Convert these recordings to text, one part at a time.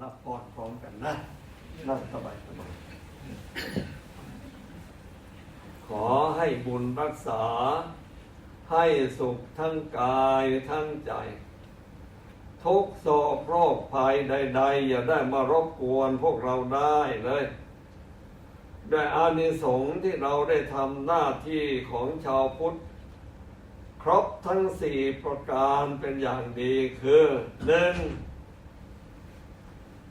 รับพรพร้อมกันนะนั่งสบายสบายขอให้บุญรักษา ให้สุขทั้งกายทั้งใจ ทุกโศกโรคภัยใด ๆ อย่าได้มารบกวนพวกเราได้เลยด้วยอานิสงส์ที่เราได้ทำหน้าที่ของชาวพุทธ ครบทั้งสี่ประการเป็นอย่างดีคือหนึ่ง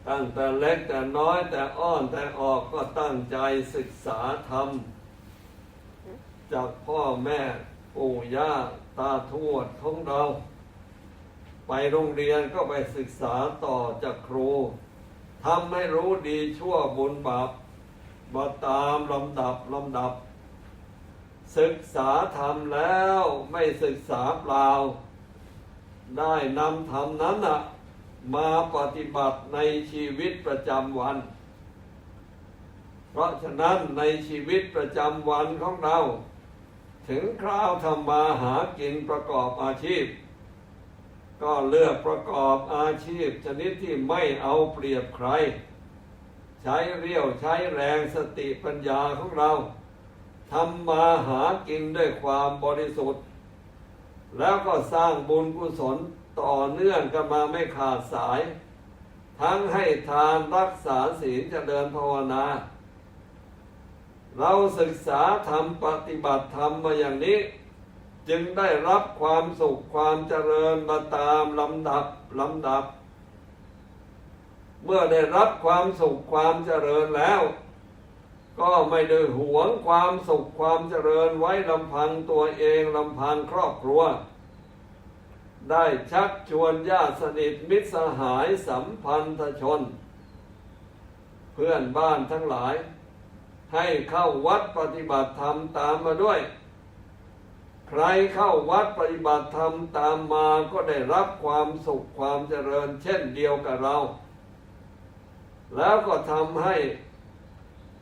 ตั้งแต่เล็กแต่น้อยแต่อ้อนแต่ออกก็ตั้งใจศึกษาธรรม จากพ่อแม่ปู่ย่าตาทวดของเรา ไปโรงเรียนก็ไปศึกษาต่อจากครูทำให้รู้ดีชั่วบุญบาปมาตามลำดับลำดับ ศึกษาธรรมแล้วไม่ศึกษาเปล่า ได้นำธรรมนั้นนะ มาปฏิบัติในชีวิตประจำวัน เพราะฉะนั้นในชีวิตประจำวันของเรา ถึงคราวทำมาหากินประกอบอาชีพ ก็เลือกประกอบอาชีพ ชนิดที่ไม่เอาเปรียบใคร ใช้เรี่ยวใช้แรงสติปัญญาของเราทำมาหากินด้วยความบริสุทธิ์ แล้วก็สร้างบุญกุศล ต่อเนื่องกันมาไม่ขาดสาย ทั้งให้ทานรักษาศีลเจริญภาวนา เราศึกษาธรรมปฏิบัติธรรมมาอย่างนี้ จึงได้รับความสุขความเจริญมาตามลำดับลำดับ เมื่อได้รับความสุขความเจริญแล้ว ก็ไม่ได้หวงความสุขความเจริญไว้ลำพังตัวเองลำพังครอบครัว ได้ชักชวนญาติสนิทมิตรสหายสัมพันธชน เพื่อนบ้านทั้งหลาย ให้เข้าวัดปฏิบัติธรรมตามมาด้วย ใครเข้าวัดปฏิบัติธรรมตามมาก็ได้รับความสุขความเจริญเช่นเดียวกับเรา แล้วก็ทำให้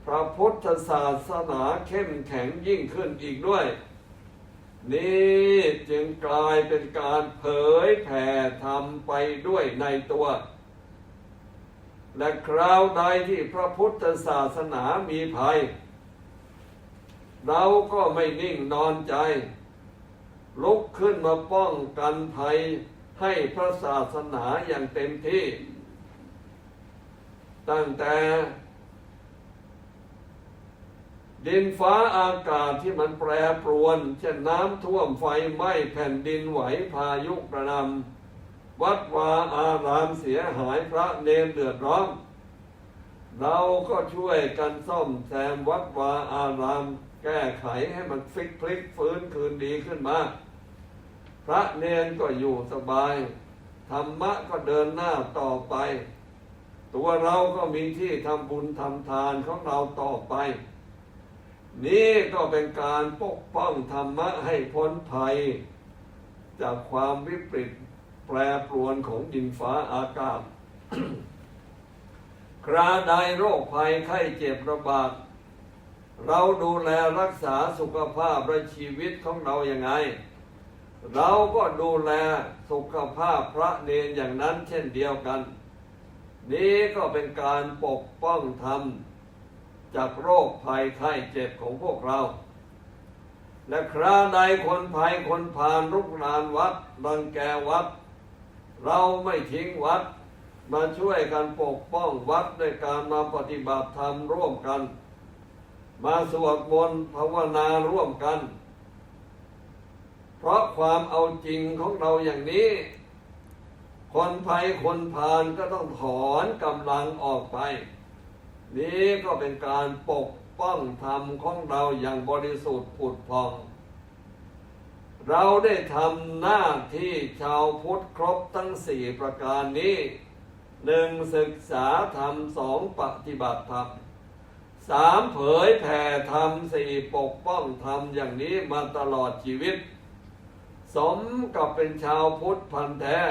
พระพุทธศาสนาเข้มแข็งยิ่งขึ้นอีกด้วย นี่จึงกลายเป็นการเผยแผ่ธรรมไปด้วยในตัว และคราวใดที่พระพุทธศาสนามีภัย เราก็ไม่นิ่งนอนใจ ลุกขึ้นมาป้องกันภัยให้พระศาสนาอย่างเต็มที่ ตั้งแต่ ดินฟ้าอากาศที่มันแปรปรวนเช่นน้ำท่วมไฟไหม้แผ่นดินไหวพายุกระนำวัดวาอารามเสียหายพระเนรเดือดร้อนเราก็ช่วยกันซ่อมแซมวัดวาอาราม แก้ไขให้มันฟิกพลิกฟื้นคืนดีขึ้นมา พระเนรก็อยู่สบาย ธรรมะก็เดินหน้าต่อไป ตัวเราก็มีที่ทำบุญทำทานของเราต่อไป นี่ก็เป็นการปกป้องธรรมะให้พ้นภัย จากความวิปริตแปรปรวนของดินฟ้าอากาศ คราใดโรคภัยไข้เจ็บระบาด เราดูแลรักษาสุขภาพและชีวิตของเราอย่างไง เราก็ดูแลสุขภาพพระเนรอย่างนั้นเช่นเดียวกัน นี้ก็เป็นการปกป้องธรรม จากโรคภัยไข้เจ็บของพวกเรา และคราใดคนภัยคนผ่านรุกรานวัดรังแกวัด เราไม่ทิ้งวัด มาช่วยกันปกป้องวัดด้วยการมาปฏิบัติธรรมร่วมกัน มาสวดมนต์ภาวนาร่วมกัน เพราะความเอาจริงของเราอย่างนี้ คนภัยคนพานก็ต้องถอนกำลังออกไป นี้ก็เป็นการปกป้องธรรมของเราอย่างบริสุทธิ์ผุดพอง เราได้ทำหน้าที่ชาวพุทธครบทั้งสี่ประการนี้หนึ่งศึกษาธรรมสองปฏิบัติธรรมสามเผยแผ่ธรรมสี่ปกป้องธรรมอย่างนี้มาตลอดชีวิต สมกับเป็นชาวพุทธพันธ์แท้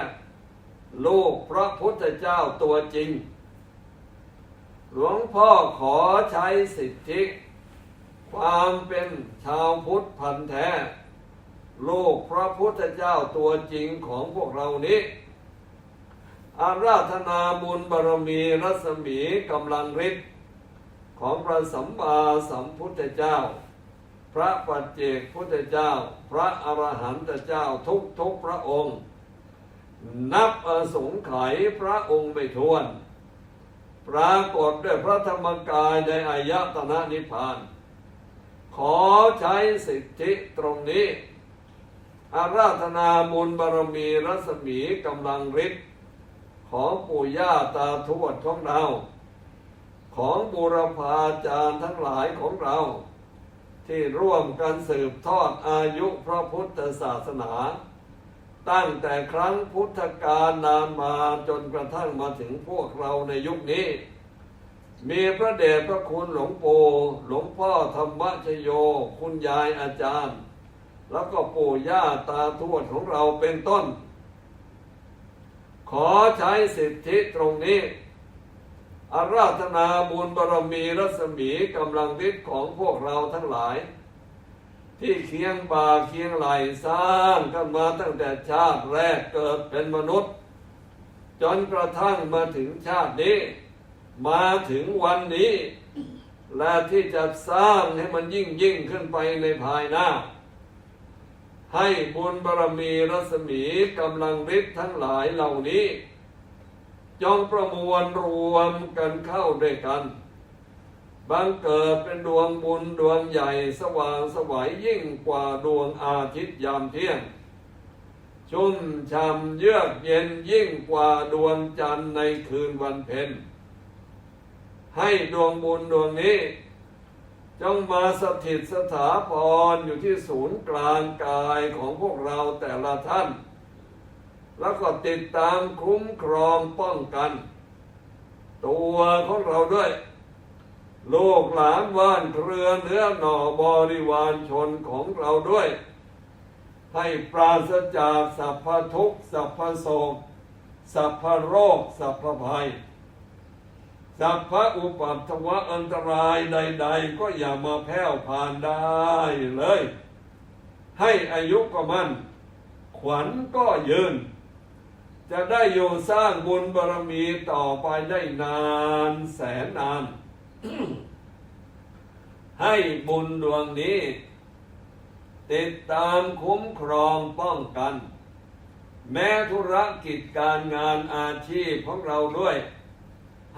ลูกพระพุทธเจ้าตัวจริง หลวงพ่อขอใช้สิทธิ ความเป็นชาวพุทธพันแท้ลูกพระพุทธเจ้าตัวจริงของพวกเรานี้ อาราธนาบุญบารมีรัศมีกำลังฤทธิ์ของพระสัมมาสัมพุทธเจ้า พระปัจเจกพุทธเจ้า พระอรหันตเจ้าทุกทุกพระองค์ นับอสงไขยพระองค์ไม่ทวน ปรากฏด้วยพระธรรมกายในอายตนะนิพพาน ขอใช้สิทธิตรงนี้ อาราธนาบุญบารมีรัศมีกำลังฤทธิ์ของปู่ย่าตาทวดของเรา ของบุรพาจารย์ทั้งหลายของเรา ที่ร่วมกันสืบทอดอายุพระพุทธศาสนา ตั้งแต่ครั้งพุทธกาลนานมาจนกระทั่งมาถึงพวกเราในยุคนี้ มีพระเดชพระคุณหลวงปู่หลวงพ่อธรรมชโย คุณยายอาจารย์ แล้วก็ปู่ย่าตาทวดของเราเป็นต้น ขอใช้สิทธิตรงนี้ อาราธนาบุญบารมีรัศมีกำลังฤทธิ์ของพวกเราทั้งหลาย ที่เคียงบ่าเคียงไหลสร้างกันมาตั้งแต่ชาติแรกเกิดเป็นมนุษย์ จนกระทั่งมาถึงชาตินี้ มาถึงวันนี้ และที่จะสร้างให้มันยิ่งยิ่งขึ้นไปในภายหน้า ให้บุญบารมีรัศมีกำลังฤทธิ์ทั้งหลายเหล่านี้ จงประมวลรวมกันเข้าด้วยกัน บังเกิดเป็นดวงบุญดวงใหญ่สว่างสวัยยิ่งกว่าดวงอาทิตย์ยามเที่ยง ชุ่มช่ำเยือกเย็นยิ่งกว่าดวงจันทร์ในคืนวันเพ็ญให้ดวงบุญดวงนี้จงมาสถิตสถาพรอยู่ที่ศูนย์กลางกายของพวกเราแต่ละท่าน แล้วก็ติดตามคุ้มครองป้องกัน ตัวของเราด้วย ลูกหลานว่านเรือเนื้อหน่อบริวารชนของเราด้วย ให้ปราศจากสัพพทุกสัพพโศกสัพพโรคสัพพภัย สัพพะอุปัตถวะอันตรายใด ๆ ก็อย่ามาแผ่วผ่านได้เลย ให้อายุก็มั่น ขวัญก็ยืน จะได้อยู่สร้างบุญบารมีต่อไปได้นานแสนนาน ให้บุญดวงนี้ ติดตามคุ้มครองป้องกัน แม้ธุรกิจการงานอาชีพของเราด้วย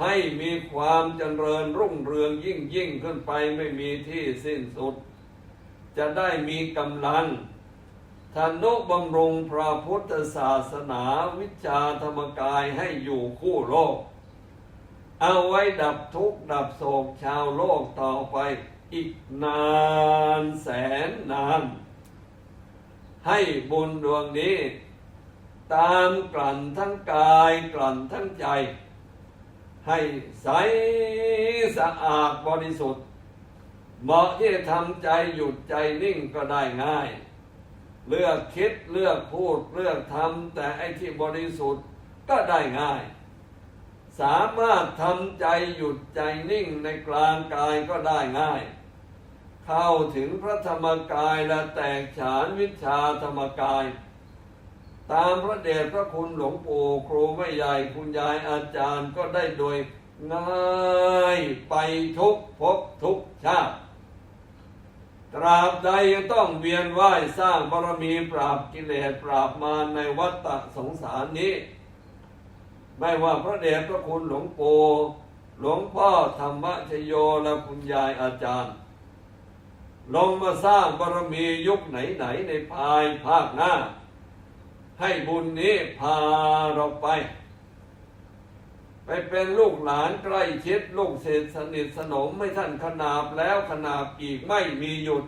ให้มีความเจริญรุ่งเรืองยิ่งยิ่งขึ้นไปไม่มีที่สิ้นสุด จะได้มีกำลังทนุบำรุงพระพุทธศาสนาวิชาธรรมกายให้อยู่คู่โลก เอาไว้ดับทุกข์ดับโศกชาวโลกต่อไปอีกนานแสนนาน ให้บุญดวงนี้ ตามกลั่นทั้งกายกลั่นทั้งใจ ให้ใสสะอาดบริสุทธิ์ เหมาะที่จะทำใจหยุดใจนิ่งก็ได้ง่าย เลือกคิดเลือกพูดเลือกทำแต่ไอ้ที่บริสุทธิ์ก็ได้ง่าย สามารถทำใจหยุดใจนิ่งในกลางกายก็ได้ง่าย เข้าถึงพระธรรมกายและแตกฉานวิชาธรรมกาย ตามพระเดชพระคุณหลวงปู่ครูแม่ใหญ่คุณยายอาจารย์ก็ได้โดยง่ายไปทุกภพทุกชาติตราบใดยังต้องเวียนว่ายสร้างบารมีปราบกิเลสปราบมารในวัฏฏะสงสารนี้ ไม่ว่าพระเดชพระคุณหลวงปู่หลวงพ่อธรรมชโยและคุณยายอาจารย์ ลงมาสร้างบารมียุคไหนๆในภายภาคหน้า ให้บุญนี้พาเราไป ไปเป็นลูกหลานใกล้ชิดลูกเศษสนิทสนมไม่ท่านขนาบแล้วขนาบอีกไม่มีหยุด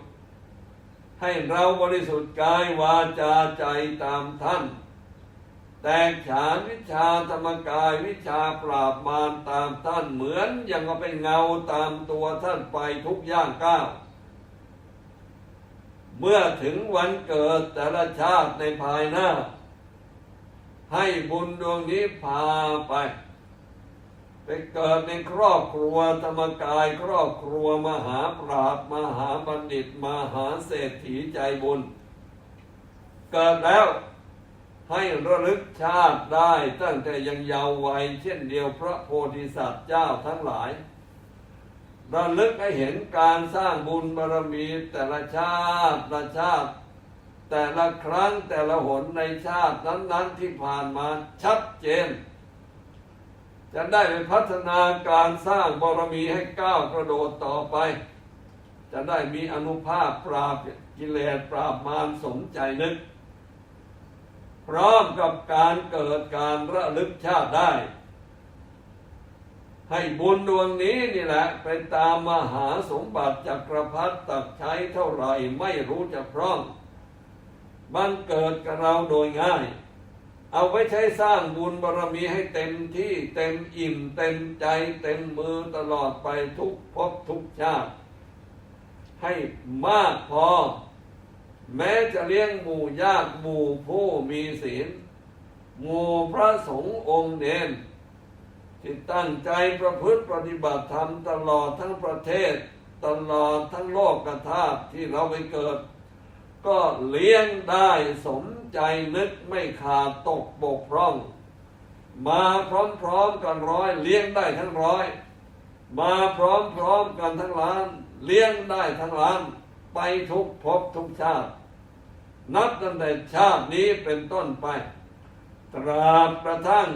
ให้เราบริสุทธิ์กายวาจาใจตามท่าน แตกฉานวิชาธรรมกายวิชาปราบมารตามท่านเหมือนอย่างกับเป็นเงาตามตัวท่านไปทุกย่างก้าวเมื่อถึงวันเกิดแต่ละชาติในภายหน้า ให้บุญดวงนี้พาไป ไปเกิดในครอบครัวธรรมกายครอบครัวมหาปราบมหาบัณฑิตมหาเศรษฐีใจบุญ เกิดแล้ว ให้ระลึกชาติได้ตั้งแต่ยังเยาว์วัยเช่นเดียวพระโพธิสัตว์เจ้าทั้งหลาย ระลึกให้เห็นการสร้างบุญบารมีแต่ละชาติละชาติ แต่ละครั้งแต่ละหนในชาตินั้นๆที่ผ่านมาชัดเจน จะได้ไปพัฒนาการสร้างบารมีให้ก้าวกระโดดต่อไป จะได้มีอนุภาพปราบกิเลสปราบมารสมใจนึก พร้อมกับการเกิดการระลึกชาติได้ ให้บุญดวงนี้นี่แหละไปตามมหาสมบัติจักรพรรดิตักใช้เท่าไหร่ไม่รู้จะพร้อมบังเกิดกับเราโดยง่าย เอาไว้ใช้สร้างบุญบารมีให้เต็มที่เต็มอิ่ม เต็มใจเต็มมือตลอดไปทุกภพทุกชาติ ให้มากพอ แม้จะเลี้ยงหมู่ญาติหมู่ผู้มีศีลหมู่พระสงฆ์องค์เนนที่ตั้งใจประพฤติปฏิบัติธรรมตลอดทั้งประเทศ ตลอดทั้งโลกกธาตุที่เราไปเกิด ก็เลี้ยงได้สมใจนึกไม่ขาดตกบกพร่อง มาพร้อมๆกันร้อย เลี้ยงได้ทั้งร้อย มาพร้อมๆกันทั้งล้าน เลี้ยงได้ทั้งล้าน ไปทุกภพทุกชาติ นับตั้งแต่ชาตินี้เป็นต้นไป ตราบกระทั่ง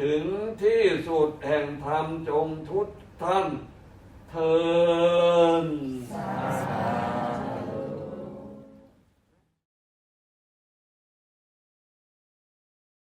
ถึงที่สุดแห่งธรรมจงทุกท่านเทินสา